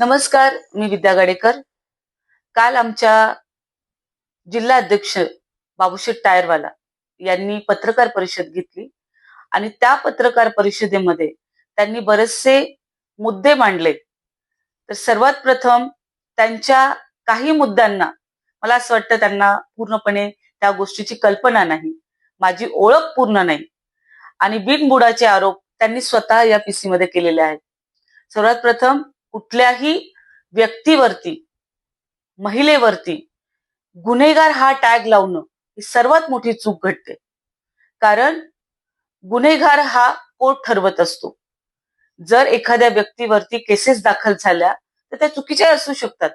नमस्कार मी विद्या गाडेकर. काल आमच्या जिल्हा अध्यक्ष बाबूशेठ टायरवाला यांनी पत्रकार परिषद घेतली आणि त्या पत्रकार परिषदेमध्ये त्यांनी बरेचसे मुद्दे मांडले. तर सर्वात प्रथम त्यांच्या काही मुद्द्यांना मला असं वाटतं त्यांना पूर्णपणे त्या गोष्टीची कल्पना नाही. माझी ओळख पूर्ण नाही. आणि बिनबुडाचे आरोप त्यांनी स्वतः या पीसी मध्ये केलेले आहेत. सर्वात प्रथम कुठल्याही व्यक्तीवरती महिलेवरती गुन्हेगार हा टॅग लावणं ही सर्वात मोठी चूक घडते. कारण गुन्हेगार हा कोर्ट ठरवत असतो. जर एखाद्या व्यक्तीवरती केसेस दाखल झाल्या तर त्या चुकीच्या असू शकतात.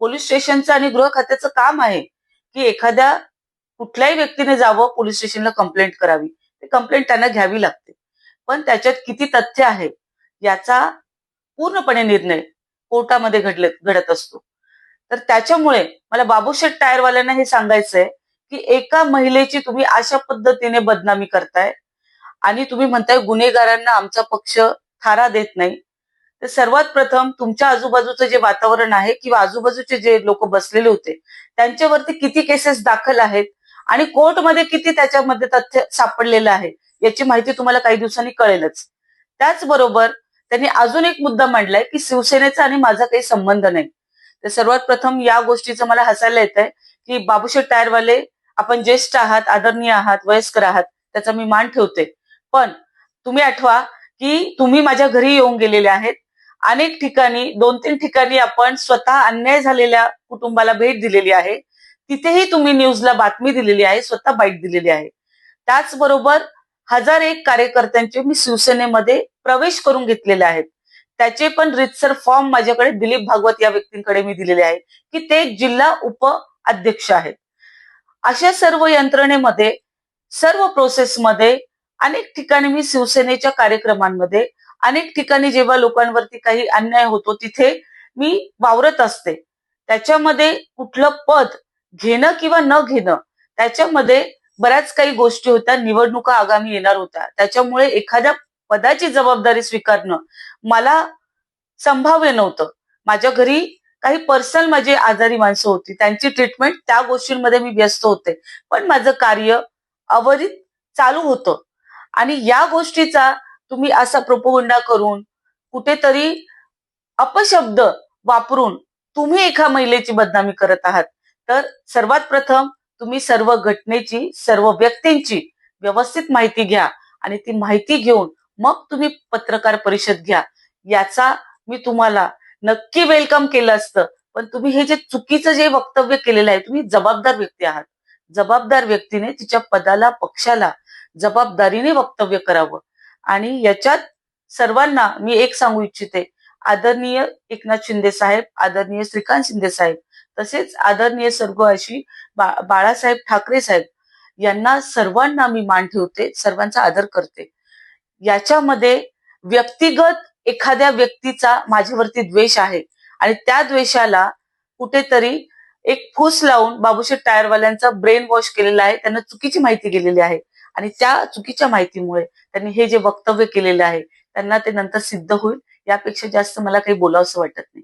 पोलीस स्टेशनचं आणि गृह खात्याचं काम आहे की एखाद्या कुठल्याही व्यक्तीने जावं पोलीस स्टेशनला कंप्लेंट करावी. ते कंप्लेंट त्यांना घ्यावी लागते. पण त्याच्यात किती तथ्य आहे याचा पूर्णपणे निर्णय कोर्टामध्ये घडले घडत असतो. तर त्याच्यामुळे मला बाबूशेठ टायरवाल्यांना हे सांगायचंय की एका महिलेची तुम्ही अशा पद्धतीने बदनामी करताय आणि तुम्ही म्हणताय गुन्हेगारांना आमचा पक्ष थारा देत नाही. तर सर्वात प्रथम तुमच्या आजूबाजूचं जे वातावरण आहे किंवा आजूबाजूचे जे लोक बसलेले होते त्यांच्यावरती किती केसेस दाखल आहेत आणि कोर्टमध्ये किती त्याच्यामध्ये तथ्य सापडलेलं आहे याची माहिती तुम्हाला काही दिवसांनी कळेलच. त्याचबरोबर त्यांनी अजून एक मुद्दा मांडलाय की शिवसेनेचा आणि माझा काही संबंध नाही. तर सर्वात प्रथम या गोष्टीचं मला हसायला येत आहे की बाबूशेठ टायरवाले आपण ज्येष्ठ आहात आदरणीय आहात वयस्कर आहात त्याचा मी मान ठेवते. पण तुम्ही आठवा की तुम्ही माझ्या घरी येऊन गेलेले आहेत. अनेक ठिकाणी दोन तीन ठिकाणी आपण स्वतः अन्याय झालेल्या कुटुंबाला भेट दिलेली आहे. तिथेही तुम्ही न्यूजला बातमी दिलेली आहे स्वतः बाईट दिलेली आहे. त्याचबरोबर हजार एक कार्यकर्त्यांचे मी शिवसेनेमध्ये प्रवेश करून घेतलेले आहेत. त्याचे पण रितसर फॉर्म माझ्याकडे दिलीप भागवत या व्यक्तींकडे मी दिलेले आहे की ते जिल्हा उप अध्यक्ष आहेत. अशा सर्व यंत्रणेमध्ये सर्व प्रोसेसमध्ये अनेक ठिकाणी मी शिवसेनेच्या कार्यक्रमांमध्ये अनेक ठिकाणी जेव्हा लोकांवरती काही अन्याय होतो तिथे मी वावरत असते. त्याच्यामध्ये कुठलं पद घेणं किंवा न घेणं त्याच्यामध्ये बऱ्याच काही गोष्टी होत्या निवडणुका आगामी येणार होत्या. त्याच्यामुळे एखाद्या पदाची जबाबदारी स्वीकारणं मला संभाव्य नव्हतं. माझ्या घरी काही पर्सनल माझी आजारी माणसं होती. त्यांची ट्रीटमेंट त्या गोष्टींमध्ये मी व्यस्त होते. पण माझं कार्य अवधित चालू होतं. आणि या गोष्टीचा तुम्ही असा प्रोपोगंडा करून कुठेतरी अपशब्द वापरून तुम्ही एका महिलेची बदनामी करत आहात. तर सर्वात प्रथम तुम्ही सर्व घटनेची सर्व व्यक्तींची व्यवस्थित माहिती घ्या आणि ती माहिती घेऊन मग तुम्ही पत्रकार परिषद घ्या. याचा मी तुम्हाला नक्की वेलकम केलं असतं. पण तुम्ही हे जे चुकीचं जे वक्तव्य केलेलं आहे तुम्ही जबाबदार व्यक्ती आहात. जबाबदार व्यक्तीने तिच्या पदाला पक्षाला जबाबदारीने वक्तव्य करावं. आणि याच्यात सर्वांना मी एक सांगू इच्छिते. आदरणीय एकनाथ शिंदे साहेब आदरणीय श्रीकांत शिंदे साहेब तसेच आदरणीय स्वर्गवासी अशी बा, बाळासाहेब ठाकरे साहेब यांना सर्वांना मी मान ठेवते सर्वांचा आदर करते. याच्यामध्ये व्यक्तिगत एखाद्या व्यक्तीचा माझ्यावरती द्वेष आहे आणि त्या द्वेषाला कुठेतरी एक फूस लावून बाबूशेठ टायरवाल्यांचा ब्रेन वॉश केलेला आहे त्यांना चुकीची माहिती गेलेली आहे आणि त्या चुकीच्या माहितीमुळे त्यांनी हे जे वक्तव्य केलेलं आहे त्यांना ते नंतर सिद्ध होईल यापेक्षा जास्त मला काही बोलावंसं वाटत नाही.